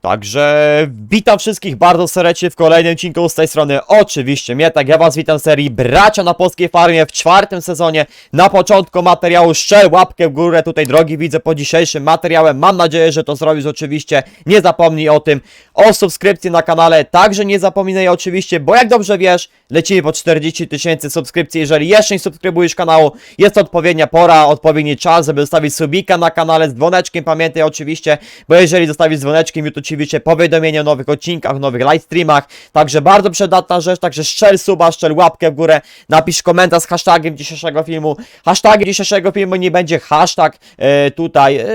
Także witam wszystkich bardzo serdecznie w kolejnym odcinku z tej strony. Oczywiście mnie, tak ja was witam w serii Bracia na Polskiej Farmie w czwartym sezonie. Na początku materiału szczel łapkę w górę tutaj drogi widzę po dzisiejszym materiałem. Mam nadzieję, że to zrobisz oczywiście. Nie zapomnij o tym. O subskrypcji na kanale także nie zapominaj oczywiście, bo jak dobrze wiesz, lecimy po 40 tysięcy subskrypcji. Jeżeli jeszcze nie subskrybujesz kanału, jest odpowiednia pora, odpowiedni czas, żeby zostawić subika na kanale z dzwoneczkiem. Pamiętaj oczywiście, bo jeżeli zostawisz dzwoneczkiem, YouTube ci wyśle powiadomienia o nowych odcinkach, nowych live streamach. Także bardzo przydatna rzecz, także szczel suba, szczel łapkę w górę, napisz komentarz z hashtagiem dzisiejszego filmu. Hashtagiem dzisiejszego filmu nie będzie hashtag e, tutaj, e,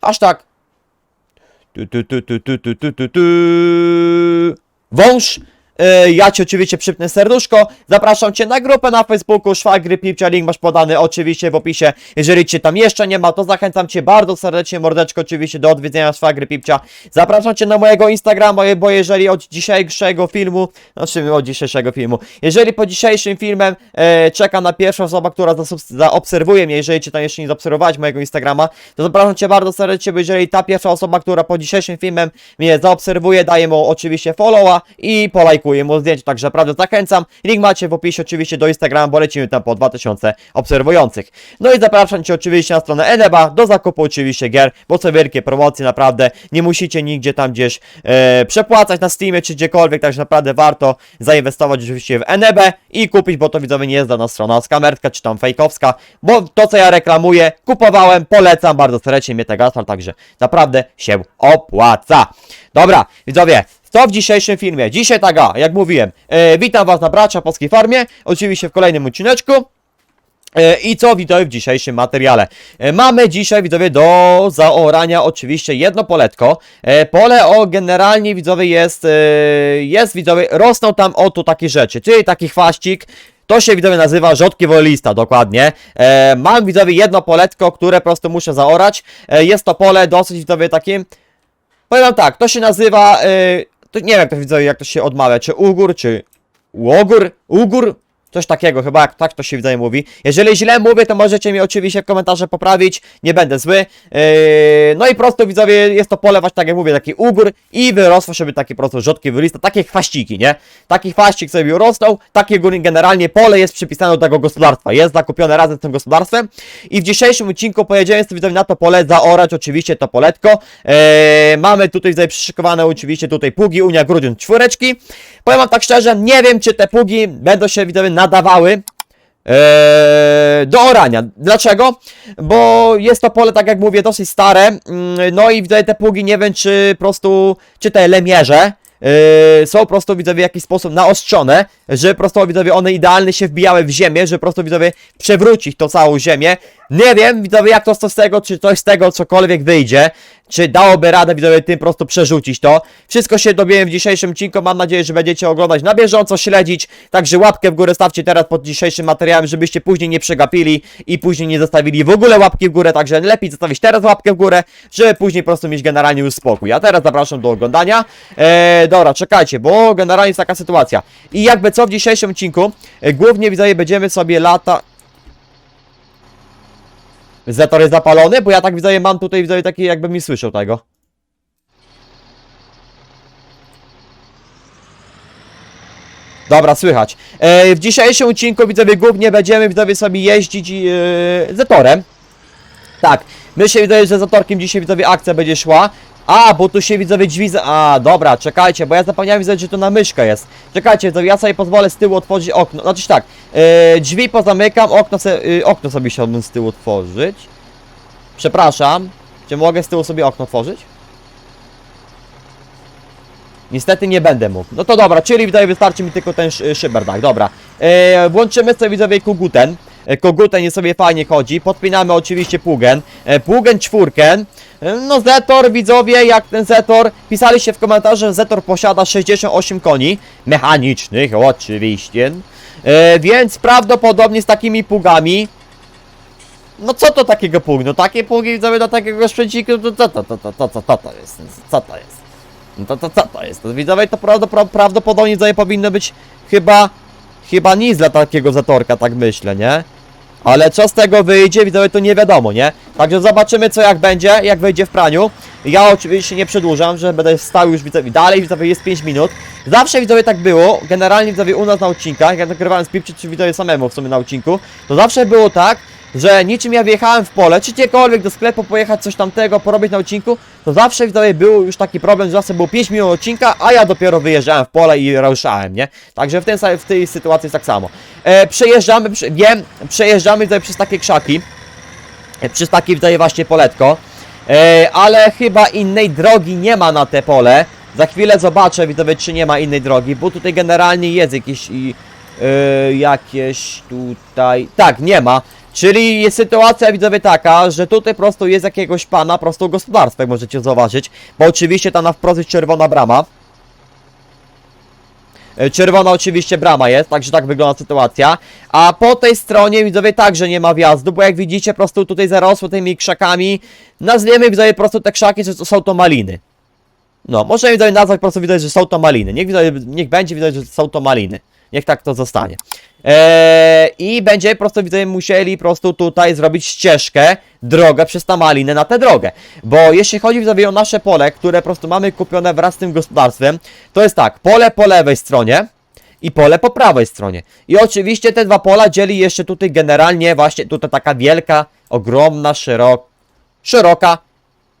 hashtag tu, tu, tu, tu, tu, tu, tu, tu, tu. Wąż. E, Ja Ci oczywiście przypnę serduszko. Zapraszam Cię na grupę na Facebooku Szwagry Pipcia. Link masz podany oczywiście w opisie. Jeżeli Cię tam jeszcze nie ma, to zachęcam Cię bardzo serdecznie, mordeczko, oczywiście do odwiedzenia Szwagry Pipcia. Zapraszam Cię na mojego Instagrama, bo jeżeli od dzisiejszego filmu, znaczy od dzisiejszego filmu, jeżeli po dzisiejszym filmem e, czeka na pierwsza osoba, która zaobserwuje mnie, jeżeli Cię tam jeszcze nie zaobserwowałeś mojego Instagrama, to zapraszam Cię bardzo serdecznie, bo jeżeli ta pierwsza osoba, która po dzisiejszym filmem mnie zaobserwuje, daje mu oczywiście followa i polajkuje mu zdjęcie, także naprawdę zachęcam. Link macie w opisie oczywiście do Instagrama, bo lecimy tam po 2000 obserwujących. No i zapraszam Cię oczywiście na stronę Eneba do zakupu oczywiście gier, bo są wielkie promocje, naprawdę nie musicie nigdzie tam gdzieś e, przepłacać na Steamie czy gdziekolwiek, także naprawdę warto zainwestować oczywiście w Enebę i kupić, bo to widzowie nie jest dana strona skamerska czy tam fejkowska, bo to co ja reklamuję, kupowałem, polecam bardzo serdecznie mnie tego także naprawdę się opłaca. Dobra, widzowie, to w dzisiejszym filmie. Dzisiaj tak, a, jak mówiłem, e, witam was na Bracia Polskiej Farmie, oczywiście w kolejnym odcineczku. E, I co widzowie w dzisiejszym materiale? E, Mamy dzisiaj widzowie do zaorania oczywiście jedno poletko. E, Pole o generalnie widzowie jest, e, jest widzowie, rosną tam oto takie rzeczy, czyli taki chwaścik. To się widzowie nazywa rzodkie wolista, dokładnie. E, mam widzowie jedno poletko, które po prostu muszę zaorać. E, jest to pole dosyć widzowie takim, powiem tak, to się nazywa, e, to nie wiem to widzowie jak to się odmawia, czy ugór, czy łogór, ugór, Coś takiego, chyba jak tak to się wydaje mówi. Jeżeli źle mówię, to możecie mi oczywiście w komentarze poprawić, nie będę zły. Yy, no i prosto widzowie, jest to pole właśnie tak jak mówię, taki ugór i wyrosło sobie takie prosto rzodkie wylista, takie chwaściki, nie? Taki chwaścik sobie urosnął, takie góry generalnie pole jest przypisane do tego gospodarstwa, jest zakupione razem z tym gospodarstwem i w dzisiejszym odcinku pojedziemy z widzowie na to pole zaorać oczywiście to poletko. Yy, mamy tutaj tutaj przyszykowane oczywiście tutaj pługi Unia Grudziądz czwóreczki. Powiem wam tak szczerze, nie wiem czy te pługi będą się widzowie nadawały Eee, do orania. Dlaczego? Bo jest to pole, tak jak mówię, dosyć stare. mm, No i widzę te pługi, nie wiem czy po prostu, czy te lemierze eee, są po prostu widzowie w jakiś sposób naostrzone, że po prostu widzowie one idealnie się wbijały w ziemię, że po prostu widzowie przewrócić tą całą ziemię. Nie wiem widzowie jak to z tego, czy coś z tego cokolwiek wyjdzie, czy dałoby radę widzowie tym po prostu przerzucić to. Wszystko się dowiemy w dzisiejszym odcinku, mam nadzieję, że będziecie oglądać na bieżąco, śledzić, także łapkę w górę stawcie teraz pod dzisiejszym materiałem, żebyście później nie przegapili i później nie zostawili w ogóle łapki w górę, także lepiej zostawić teraz łapkę w górę, żeby później po prostu mieć generalnie już spokój. A teraz zapraszam do oglądania. Eee, dobra, czekajcie, bo generalnie jest taka sytuacja. I jakby co w dzisiejszym odcinku, e, głównie widzowie będziemy sobie lata... Zetor jest zapalony? Bo ja tak widzowie mam tutaj widzowie taki jakby mi słyszał tego. Dobra, słychać. E, w dzisiejszym odcinku widzowie głównie będziemy widzowie sobie jeździć e, Zetorem. Tak, myślę widzowie, że Zatorkiem dzisiaj widzowie akcja będzie szła. A, bo tu się widzowie drzwi za... A, dobra, czekajcie, bo ja zapomniałem widzowie, że to na myszkę jest. Czekajcie, widzowie, ja sobie pozwolę z tyłu otworzyć okno. Znaczy tak, e, drzwi pozamykam, okno, se, e, okno sobie chciałbym z tyłu otworzyć. Przepraszam, czy mogę z tyłu sobie okno otworzyć? Niestety nie będę mógł. No to dobra, czyli widzowie wystarczy mi tylko ten szy szyberdach, dobra. E, włączymy sobie widzowie koguten. E, koguten nie sobie fajnie chodzi. Podpinamy oczywiście pługen. E, pługen czwórkę. E, no Zetor widzowie, jak ten Zetor. Pisaliście w komentarzu, że Zetor posiada 68 koni. Mechanicznych oczywiście. E, więc prawdopodobnie z takimi pługami no co to takiego pług? No takie pługi widzowie do takiego sprzęciku, to co to, to, to, to, to, to, to jest? Co to jest? No to, to co to jest? To widzowie to prawdopodobnie widzowie powinno być chyba, chyba nic dla takiego zatorka, tak myślę, nie? Ale co z tego wyjdzie, widzowie, to nie wiadomo, nie? Także zobaczymy co jak będzie, jak wyjdzie w praniu. Ja oczywiście nie przedłużam, że będę stał już widzowie dalej, widzowie jest 5 minut. Zawsze widzowie tak było, generalnie widzowie u nas na odcinkach, jak nagrywałem Pipczy czy widzowie samemu w sumie na odcinku, to zawsze było tak, że niczym ja wjechałem w pole, czy gdziekolwiek do sklepu pojechać coś tamtego, porobić na odcinku, to zawsze widzowie był już taki problem, że zawsze było 5 minut odcinka, a ja dopiero wyjeżdżałem w pole i ruszałem, nie? Także w, sa- w tej sytuacji jest tak samo. E, przejeżdżamy, prze, wiem, przejeżdżamy tutaj przez takie krzaki, e, przez takie tutaj właśnie poletko, e, ale chyba innej drogi nie ma na te pole. Za chwilę zobaczę, widzowie, czy nie ma innej drogi, bo tutaj generalnie jest jakieś i e, jakieś tutaj, tak, nie ma. Czyli jest sytuacja, widzowie, taka, że tutaj prostu jest jakiegoś pana, prostu gospodarstwo, jak możecie zauważyć, bo oczywiście tam na wprost jest czerwona brama. E, Czerwona oczywiście brama jest, także tak wygląda sytuacja. A po tej stronie widzowie także nie ma wjazdu, bo jak widzicie po prostu tutaj zarosło tymi krzakami. Nazwiemy widzowie po prostu te krzaki, że są to maliny. No, możemy widzowie nazwać po prostu widać, że są to maliny. Niech, widzowie, niech będzie widać, że są to maliny. Niech tak to zostanie. Eee, I będziemy po prostu widzowie musieli po prostu tutaj zrobić ścieżkę, drogę przez tą malinę na tę drogę. Bo jeśli chodzi widzowie o nasze pole, które po prostu mamy kupione wraz z tym gospodarstwem, to jest tak, pole po lewej stronie i pole po prawej stronie. I oczywiście te dwa pola dzieli jeszcze tutaj generalnie właśnie tutaj taka wielka, ogromna, szerok, szeroka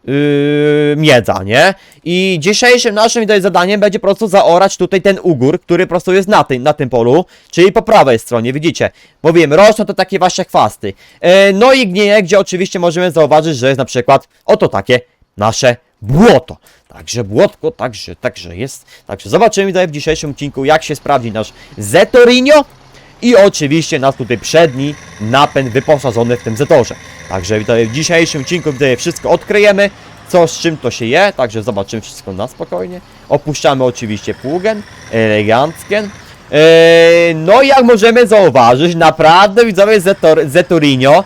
yy, miedza, nie? I dzisiejszym naszym tutaj zadaniem będzie po prostu zaorać tutaj ten ugór, który po prostu jest na tym, na tym polu, czyli po prawej stronie, widzicie? Mówiłem, rosną to takie właśnie chwasty. E, no i gnieje, gdzie oczywiście możemy zauważyć, że jest na przykład oto takie nasze błoto. Także błotko, także, także jest. Także zobaczymy tutaj w dzisiejszym odcinku, jak się sprawdzi nasz Zetorinio. I oczywiście nas tutaj przedni napęd wyposażony w tym Zetorze. Także w dzisiejszym odcinku tutaj wszystko odkryjemy, co z czym to się je, także zobaczymy wszystko na spokojnie. Opuszczamy oczywiście pługen, eleganckiem. Eee, no jak możemy zauważyć, naprawdę widzowie Zetor, Zetorinio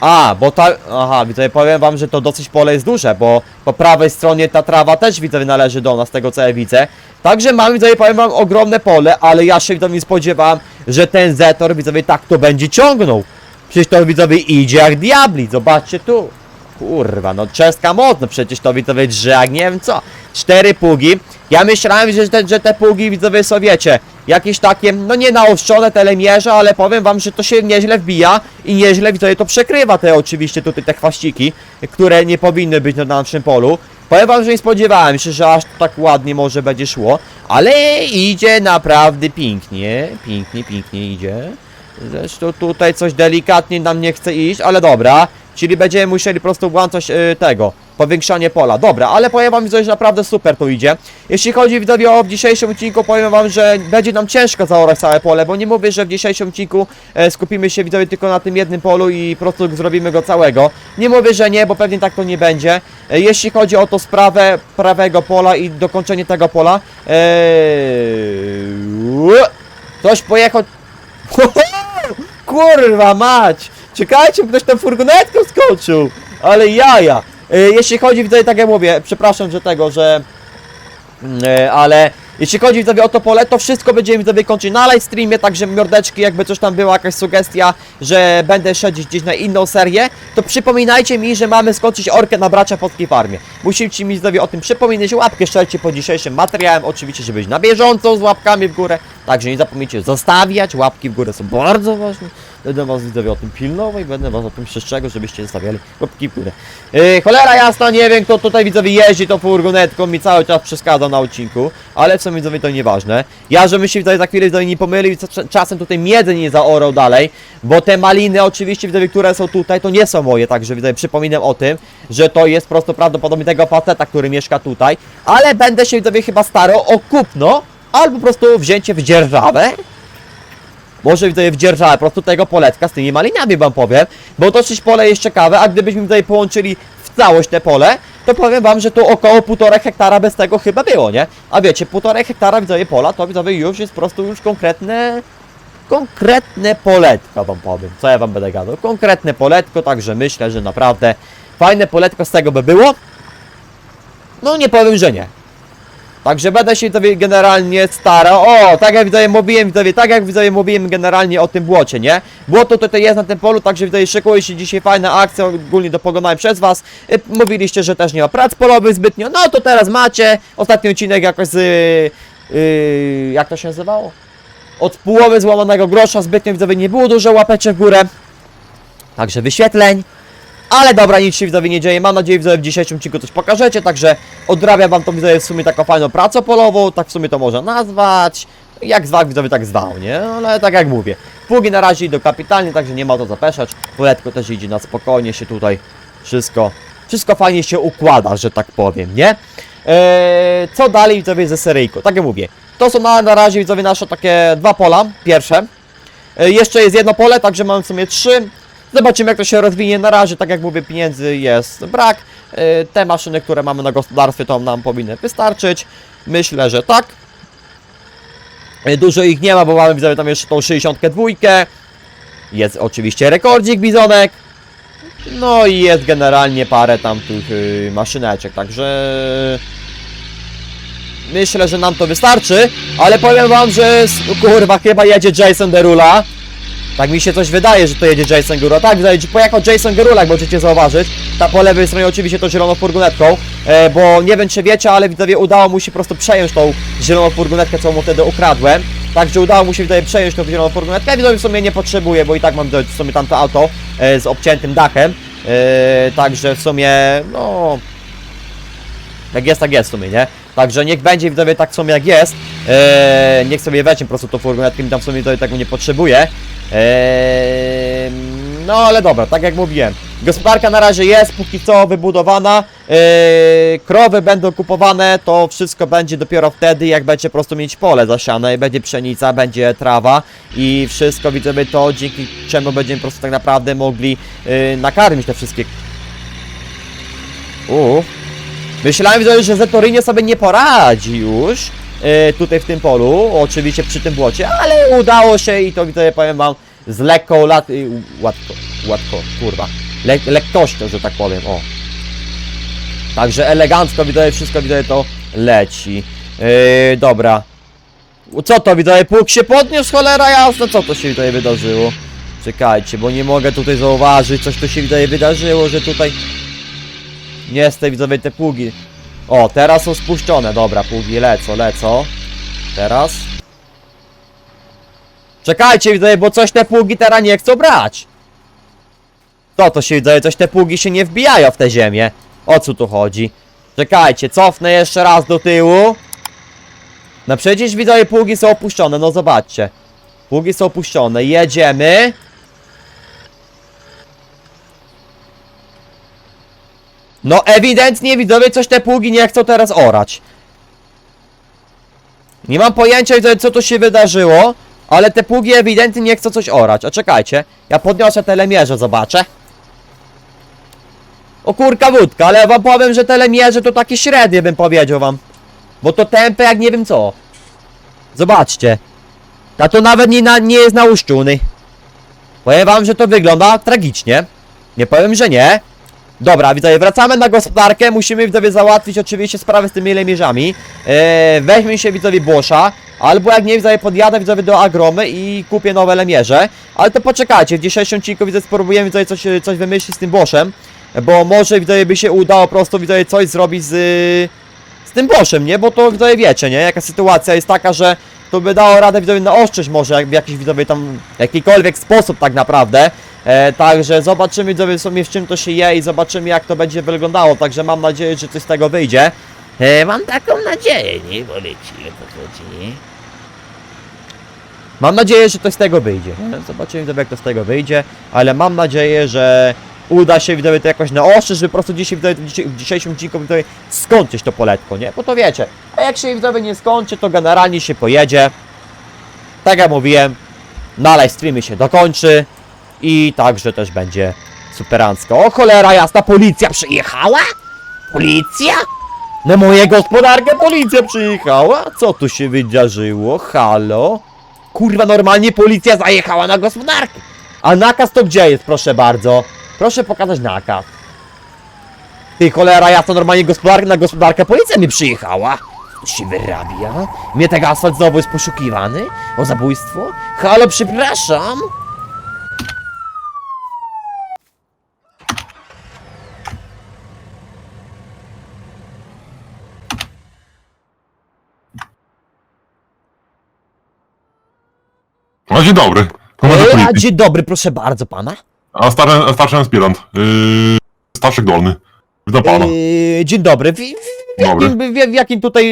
a, bo ta... Aha, widzowie, powiem wam, że to dosyć pole jest duże, bo po prawej stronie ta trawa też, widzowie, należy do nas, z tego co ja widzę. Także mam, widzowie, powiem wam, ogromne pole, ale ja się, widzowie, nie spodziewałem, że ten Zetor, widzowie, tak to będzie ciągnął. Przecież to, widzowie, idzie jak diabli, zobaczcie tu. Kurwa, no czeska mocno, przecież to widzowie drze jak nie wiem co. Cztery pługi. Ja myślałem, że te, że te pługi widzowie są, wiecie, jakieś takie, no nie naostrzone telemierze, ale powiem wam, że to się nieźle wbija i nieźle widzowie to przekrywa te oczywiście tutaj te chwaściki, które nie powinny być na naszym polu. Powiem wam, że nie spodziewałem się, że aż tak ładnie może będzie szło, ale idzie naprawdę pięknie, pięknie, pięknie idzie. Zresztą tutaj coś delikatnie nam nie chce iść, ale dobra. Czyli będziemy musieli po prostu włączać y, tego, powiększanie pola. Dobra, ale powiem wam, że naprawdę super to idzie. Jeśli chodzi widzowie o dzisiejszym odcinku, powiem wam, że będzie nam ciężko zaorać całe pole, bo nie mówię, że w dzisiejszym odcinku e, skupimy się widzowie tylko na tym jednym polu i po prostu zrobimy go całego. Nie mówię, że nie, bo pewnie tak to nie będzie. E, jeśli chodzi o to sprawę prawego pola i dokończenie tego pola, e, Ktoś pojechał... Kurwa mać! Czekajcie, ktoś tam furgonetką skoczył! Ale jaja! E, jeśli chodzi tutaj, tak jak mówię, przepraszam, że tego, że... Mm, e, ale jeśli chodzi widzowie o to pole, to wszystko będziemy widzowie kończyć na live streamie, także mordeczki, jakby coś tam była jakaś sugestia, że będę szedł gdzieś na inną serię, to przypominajcie mi, że mamy skończyć orkę na bracia polskiej farmie. Musicie mi widzowie o tym przypominać, łapkę szczelcie pod dzisiejszym materiałem, oczywiście, żeby być na bieżąco z łapkami w górę, także nie zapomnijcie zostawiać, łapki w górę są bardzo ważne. Będę was widzowie o tym pilnował i będę was o tym przestrzegał, żebyście zostawiali łapki w górę. Yy, cholera jasna, nie wiem kto tutaj widzowie jeździ tą furgonetką, mi cały czas przeszkadza na odcinku, ale w sumie widzowie to nieważne. Ja, żebym się widzowie za chwilę widzowie nie pomylił czasem tutaj miedzy nie zaorał dalej, bo te maliny oczywiście widzowie, które są tutaj, to nie są moje, także widzowie przypominam o tym, że to jest prosto prawdopodobnie tego faceta, który mieszka tutaj, ale będę się widzowie chyba starał o kupno, albo po prostu wzięcie w dzierżawę, może tutaj w dzierżawę po prostu tego poletka z tymi malinami wam powiem, bo to coś pole jest ciekawe, a gdybyśmy tutaj połączyli całość te pole, to powiem wam, że to około 1,5 hektara bez tego chyba było, nie? A wiecie, 1,5 hektara widzowie pola, to widzowie już jest po prostu już konkretne konkretne poletko wam powiem, co ja wam będę gadał, konkretne poletko, także myślę, że naprawdę fajne poletko z tego by było, no nie powiem, że nie. Także będę się widzowie generalnie starał. O, tak jak widzowie mówiłem, widzowie, tak jak widzowie mówiłem generalnie o tym błocie, nie? Błoto tutaj jest na tym polu, także widzowie szykuje się dzisiaj fajna akcja, ogólnie dopogonałem przez was. Y, Mówiliście, że też nie ma prac polowych zbytnio, no to teraz macie. Ostatni odcinek jakoś z... Yy, jak to się nazywało? Od połowy złamanego grosza zbytnio widzowie nie było dużo łapeczek w górę. Także wyświetleń. Ale dobra, nic się widzowie nie dzieje. Mam nadzieję, widzowie w dzisiejszym odcinku coś pokażecie. Także odrabiam wam to widzowie w sumie taką fajną pracę polową. Tak w sumie to można nazwać. Jak zwał widzowie, tak zwał, nie? Ale tak jak mówię. Pługi na razie idą kapitalnie, także nie ma o to zapeszać. Poletko też idzie na spokojnie się tutaj. Wszystko, wszystko fajnie się układa, że tak powiem, nie? Eee, co dalej widzowie ze seryjką? Tak jak mówię. To są na, na razie widzowie nasze takie dwa pola. Pierwsze. E, Jeszcze jest jedno pole, także mam w sumie trzy. Zobaczymy jak to się rozwinie. Na razie, tak jak mówię, pieniędzy jest brak. E, Te maszyny, które mamy na gospodarstwie, to nam powinny wystarczyć. Myślę, że tak. E, Dużo ich nie ma, bo mamy widzowie tam jeszcze tą 62. Jest oczywiście rekordzik bizonek. No i jest generalnie parę tam tych y, maszyneczek, także myślę, że nam to wystarczy, ale powiem wam, że kurwa chyba jedzie Jason Derula. Tak mi się coś wydaje, że to jedzie Jason Gurula. Tak, wydaje, że pojechał Jason Gurula, jak możecie zauważyć. Ta po lewej stronie oczywiście to zieloną furgonetką, e, bo nie wiem czy wiecie, ale widzowie udało mu się po prostu przejąć tą zieloną furgonetkę, co mu wtedy ukradłem. Także udało mu się widzowie przejąć tą zieloną furgonetkę. Widzowie w sumie nie potrzebuję, bo i tak mam w sumie tamto auto e, z obciętym dachem. E, także w sumie, no... Jak jest, tak jest w sumie, nie? Także niech będzie widzowie tak w sumie jak jest. Eee, niech sobie weźmie po prostu tą furgonetkę, mi tam w sumie tutaj tego nie potrzebuje. No ale dobra, tak jak mówiłem. Gospodarka na razie jest póki co wybudowana. Krowy będą kupowane, to wszystko będzie dopiero wtedy, jak będzie po prostu mieć pole zasiane będzie pszenica, będzie trawa i wszystko widzowie to dzięki czemu będziemy po prostu tak naprawdę mogli nakarmić te wszystkie. Uuu. Myślałem, że- Zetorynie sobie nie poradzi już tutaj w tym polu, oczywiście przy tym błocie, ale udało się i to widzę, powiem wam, z lekką lat... y, łatko, łatko, kurwa, Le, lekkością, że tak powiem, o. Także elegancko widzę, wszystko widzę, to leci. Yy, dobra. Co to widzę, pług się podniósł, cholera jasna, co to się tutaj wydarzyło? Czekajcie, bo nie mogę tutaj zauważyć, coś tu się wydaje wydarzyło, że tutaj... Nie z tej widzowej te pługi. O, teraz są spuszczone. Dobra, pługi lecą, lecą. Teraz. Czekajcie, widzowie, bo coś te pługi teraz nie chcą brać. Co to się widzowie, coś te pługi się nie wbijają w tę ziemię. O co tu chodzi? Czekajcie, cofnę jeszcze raz do tyłu. No przecież widzowie, pługi są opuszczone, no zobaczcie. Pługi są opuszczone, jedziemy. No ewidentnie widzowie coś te pługi nie chcą teraz orać. Nie mam pojęcia co tu się wydarzyło, ale te pługi ewidentnie nie chcą coś orać. A czekajcie, ja podniosę telemierze, zobaczę. O kurka wódka, ale ja wam powiem, że telemierze to takie średnie bym powiedział wam. Bo to tempe jak nie wiem co. Zobaczcie. A to nawet nie, na, nie jest nauszczony. Powiem wam, że to wygląda tragicznie. Nie powiem, że nie. Dobra, widzowie, wracamy na gospodarkę. Musimy widzowie załatwić oczywiście sprawę z tymi lemierzami. Eee, weźmy się widzowie Błosza. Albo jak nie widzowie podjadę widzowie do Agromy i kupię nowe lemierze. Ale to poczekajcie, w dzisiejszym odcinku widzowie spróbujemy widzowie coś, coś wymyślić z tym Błoszem. Bo może widzowie by się udało po prostu widzowie coś zrobić z, z tym Boszem, nie? Bo to widzowie wiecie, nie? Jaka sytuacja jest taka, że to by dało radę widzowie naostrzyć może w jakiś widzowie tam jakikolwiek sposób tak naprawdę. E, także zobaczymy w sumie z czym to się je i zobaczymy jak to będzie wyglądało. Także mam nadzieję, że coś z tego wyjdzie. E, mam taką nadzieję, nie? Bo chodzi. Mam nadzieję, że coś z tego wyjdzie. nie? Zobaczymy widzowie jak to z tego wyjdzie, ale mam nadzieję, że uda się widzowie to jakoś naostrzyć, żeby po prostu dzisiaj, widzowie, w dzisiejszym odcinku widzowie skończyć to poletko, nie? Bo to wiecie, a jak się widzowie nie skończy, to generalnie się pojedzie. Tak jak mówiłem, na live streamie się dokończy i także też będzie superancko. O cholera jasna, policja przyjechała? Policja? Na moją gospodarkę policja przyjechała? Co tu się wydarzyło? Halo? Kurwa, normalnie policja zajechała na gospodarkę. A nakaz to gdzie jest, proszę bardzo? Proszę pokazać nakaz. Ty cholera, ja to normalnie gospodar na gospodarkę policja mi przyjechała. Się wyrabia? Mnie tego asfalt znowu jest poszukiwany? O zabójstwo? Halo, przepraszam! No dzień dobry. Komendant E, a policji. dzień dobry, proszę bardzo pana. A stary, a starszy aspirant. Yy, Staszek Dolny. Witam pana. E, dzień dobry. W, w, w, Dobry. jakim, w, w jakim tutaj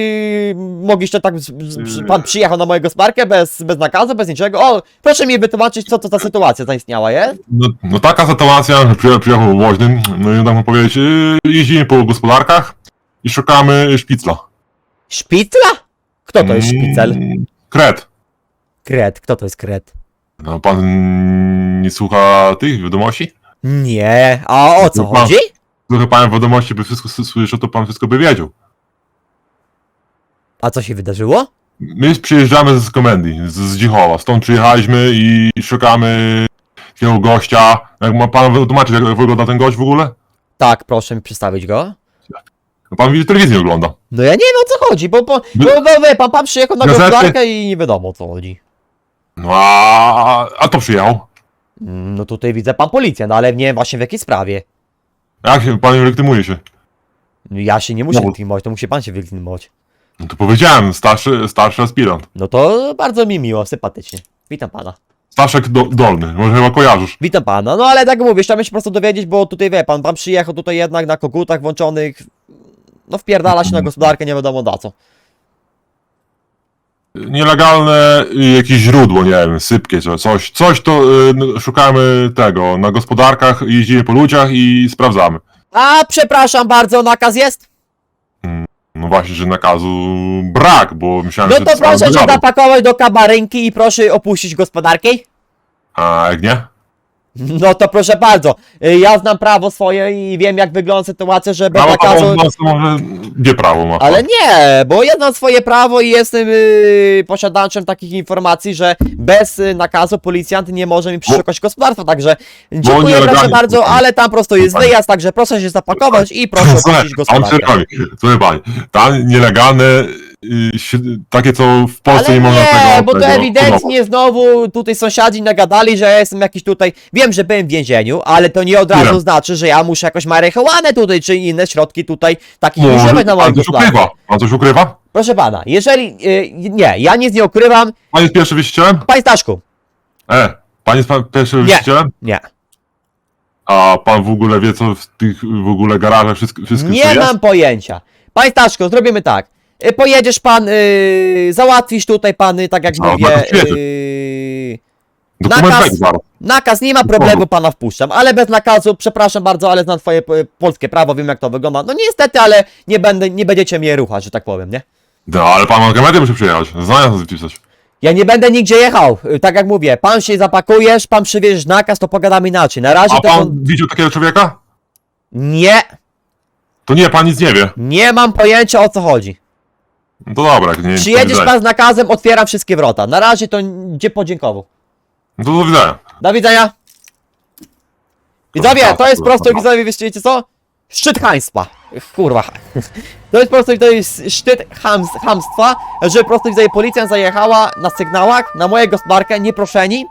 mogliście tak. Z, z, pan przyjechał na moją gospodarkę bez, bez nakazu, bez niczego? O, proszę mi wytłumaczyć, co to za sytuacja zaistniała jest? No, no taka sytuacja, że przyje- przyjechał woźny, no i tak mam powiedzieć, yy, jeździmy po gospodarkach i szukamy szpicla. Szpicla? Kto to jest szpicel? Mm, Kret. Kret, kto to jest kret? No pan nie słucha tych wiadomości? Nie, a o co chodzi? Słucha pan wiadomości, by wszystko s- słyszał, to pan wszystko by wiedział. A co się wydarzyło? My przyjeżdżamy z komendy, z, z Dzichowa, stąd przyjechaliśmy i szukamy takiego gościa. Jak ma pan wytłumaczyć, jak wygląda ten gość w ogóle? Tak, proszę mi przedstawić go. No pan widzi telewizję nie ogląda. No ja nie wiem o co chodzi, bo, bo, bo, bo wie pan, pan przyjechał na Gazety? gospodarkę i nie wiadomo o co chodzi. No a, a to przyjechał. Mm, No tutaj widzę pan policjant, ale nie wiem właśnie w jakiej sprawie. Jak się, pan legitymuje się? Ja się nie muszę No. to musi pan się wylegitymować. No to powiedziałem, starszy, starszy aspirant. No to bardzo mi miło, sympatycznie. Witam pana. Staszek do, Dolny, może chyba kojarzysz. Witam pana, no ale tak jak mówię, chciałem się po prostu dowiedzieć, bo tutaj wie pan, pan przyjechał tutaj jednak na kogutach włączonych, no wpierdala się na gospodarkę, nie wiadomo na co. Nielegalne jakieś źródło, nie wiem, sypkie czy coś. Coś to y, szukamy tego, na gospodarkach, jeździmy po ludziach i sprawdzamy. A przepraszam bardzo, nakaz jest? No właśnie, że nakazu brak, bo myślałem, No że to proszę się zapakować do kabarynki i proszę opuścić gospodarkę. A jak nie? No to proszę bardzo, y, ja znam prawo swoje i wiem jak wygląda sytuacja, że bez Prawo nakazu... gdzie prawo ma? Ale nie, bo ja znam swoje prawo i jestem yy, posiadaczem takich informacji, że bez y, nakazu policjant nie może mi przeszukać gospodarstwa, także dziękuję nielegalnie- proszę bardzo, ale tam prosto jest wyjazd, także proszę się zapakować i proszę Słuchaj, opuścić on gospodarkę. przerwami. Słuchaj pani, tam nielegalne, y, takie co w Polsce Ale nie można nie, tego... bo to tego ewidentnie znowu tutaj sąsiadzi nagadali, że ja jestem jakiś tutaj, wiem, że byłem w więzieniu, ale to nie od razu znaczy, że ja muszę jakoś marihuanę tutaj, czy inne środki tutaj takich Może używać na moim pan coś ukrywa? Pan coś ukrywa? Proszę pana, jeżeli, yy, nie, ja nic nie ukrywam, Pan jest pierwszy wyścielem? panie Staszku, E, pan jest pan pierwszy wyścielem? nie. A pan w ogóle wie, co w tych w ogóle garażach, wszystko, wszystko co Nie jest? mam pojęcia. Panie Staszko, zrobimy tak. Y, Pojedziesz pan, y, załatwisz tutaj pan, y, tak jak A, mówię. nakaz przyjedzie. y, Dokument nakaz- zaraz. nakaz, nie ma problemu, pana wpuszczam, ale bez nakazu, przepraszam bardzo, ale znam twoje polskie prawo, wiem jak to wygląda. No niestety, ale nie będę, nie będziecie mnie ruchać, że tak powiem, nie? No, ale pan ma kamerę musi przyjechać. Znania zapisać. Ja nie będę nigdzie jechał, y, tak jak mówię, pan się zapakujesz, pan przywieziesz nakaz, to pogadamy inaczej. Na razie A to... pan widział takiego człowieka? Nie, To nie, pan nic nie wie. nie mam pojęcia o co chodzi. No to dobra, nie Przyjedziesz pan z nakazem, otwieram wszystkie wrota. Na razie to gdzie podziękował. No to do widzenia. Do widzenia. Widzowie, to jest prosto, widzowie, wiecie co? Szczyt chamstwa. Kurwa. To jest prosto, to jest szczyt hams, chamstwa, że po prostu widzowie, policja zajechała na sygnałach na moją gospodarkę, nieproszeni,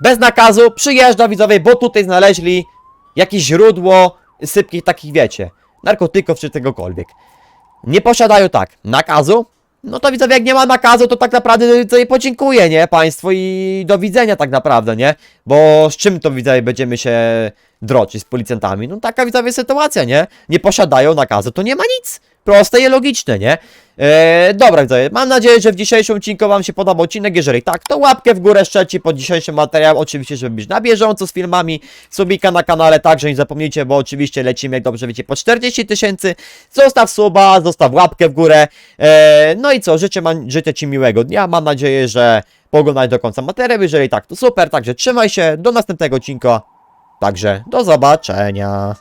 bez nakazu, przyjeżdża widzowie, bo tutaj znaleźli jakieś źródło sypkich takich, wiecie, narkotyków czy czegokolwiek. Nie posiadają tak nakazu, no to widzowie, jak nie ma nakazu, to tak naprawdę tutaj podziękuję, nie, państwu i do widzenia tak naprawdę, nie? Bo z czym to widzowie będziemy się droczyć z policjantami? No taka widzowie sytuacja, nie? Nie posiadają nakazu, to nie ma nic. Proste i logiczne, nie? Eee, dobra, widzowie, mam nadzieję, że w dzisiejszym odcinku Wam się podobał odcinek. Jeżeli tak, to łapkę w górę szczercie pod dzisiejszym materiałem. Oczywiście, żeby być na bieżąco z filmami, subika na kanale, także nie zapomnijcie, bo oczywiście lecimy, jak dobrze wiecie, po 40 tysięcy. Zostaw suba, zostaw łapkę w górę. Eee, no i co, życzę, mam, życzę Ci miłego dnia. Mam nadzieję, że poglądać do końca materiał. Jeżeli tak, to super. Także trzymaj się, do następnego odcinka. Także do zobaczenia.